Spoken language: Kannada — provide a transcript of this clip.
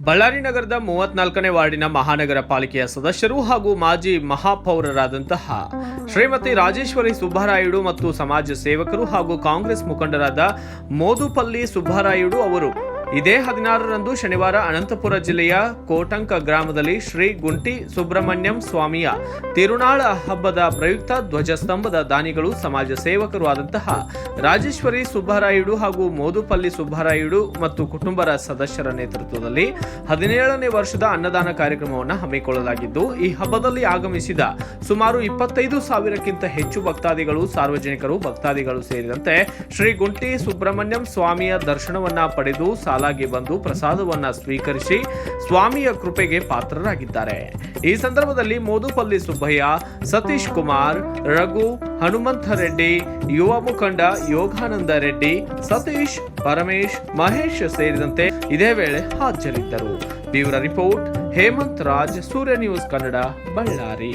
ಬಳ್ಳಾರಿ ನಗರದ ಮೂವತ್ನಾಲ್ಕನೇ ವಾರ್ಡಿನ ಮಹಾನಗರ ಪಾಲಿಕೆಯ ಸದಸ್ಯರು ಹಾಗೂ ಮಾಜಿ ಮಹಾಪೌರರಾದಂತಹ ಶ್ರೀಮತಿ ರಾಜೇಶ್ವರಿ ಸುಬ್ಬರಾಯುಡು ಮತ್ತು ಸಮಾಜ ಸೇವಕರು ಹಾಗೂ ಕಾಂಗ್ರೆಸ್ ಮುಖಂಡರಾದ ಮೋದುಪಲ್ಲಿ ಸುಬ್ಬರಾಯುಡು ಅವರು. ಇದೇ ಹದಿನಾರರಂದು ಶನಿವಾರ ಅನಂತಪುರ ಜಿಲ್ಲೆಯ ಕೋಟಂಕ ಗ್ರಾಮದಲ್ಲಿ ಶ್ರೀ ಗುಂಟಿ ಸುಬ್ರಹ್ಮಣ್ಯಂ ಸ್ವಾಮಿಯ ತಿರುನಾಳ ಹಬ್ಬದ ಪ್ರಯುಕ್ತ ಧ್ವಜಸ್ತಂಭದ ದಾನಿಗಳು ಸಮಾಜ ಸೇವಕರು ಆದಂತಹ ರಾಜೇಶ್ವರಿ ಸುಬ್ಬರಾಯುಡು ಹಾಗೂ ಮೋದುಪಲ್ಲಿ ಸುಬ್ಬರಾಯುಡು ಮತ್ತು ಕುಟುಂಬರ ಸದಸ್ಯರ ನೇತೃತ್ವದಲ್ಲಿ ಹದಿನೇಳನೇ ವರ್ಷದ ಅನ್ನದಾನ ಕಾರ್ಯಕ್ರಮವನ್ನು ಹಮ್ಮಿಕೊಳ್ಳಲಾಗಿದ್ದು, ಈ ಹಬ್ಬದಲ್ಲಿ ಆಗಮಿಸಿದ ಸುಮಾರು ಇಪ್ಪತ್ತೈದು ಸಾವಿರಕ್ಕಿಂತ ಹೆಚ್ಚು ಭಕ್ತಾದಿಗಳು, ಸಾರ್ವಜನಿಕರು, ಭಕ್ತಾದಿಗಳು ಸೇರಿದಂತೆ ಶ್ರೀ ಗುಂಟಿ ಸುಬ್ರಹ್ಮಣ್ಯಂ ಸ್ವಾಮಿಯ ದರ್ಶನವನ್ನ ಪಡೆದು ಸಾಲಾಗಿ ಬಂದು ಪ್ರಸಾದವನ್ನ ಸ್ವೀಕರಿಸಿ ಸ್ವಾಮಿಯ ಕೃಪೆಗೆ ಪಾತ್ರರಾಗಿದ್ದಾರೆ. ಈ ಸಂದರ್ಭದಲ್ಲಿ ಮೋದುಪಲ್ಲಿ ಸುಬ್ಬಯ್ಯ, ಸತೀಶ್ ಕುಮಾರ್, ರಘು ಹನುಮಂತ ರೆಡ್ಡಿ, ಯುವ ಮುಖಂಡ ಯೋಗಾನಂದ ರೆಡ್ಡಿ, ಸತೀಶ್, ಪರಮೇಶ್, ಮಹೇಶ್ ಸೇರಿದಂತೆ ಇದೇ ವೇಳೆ ಹಾಜರಿದ್ದರು. Bureau report, Hemanth Raj, Surya news Kannada, Ballari.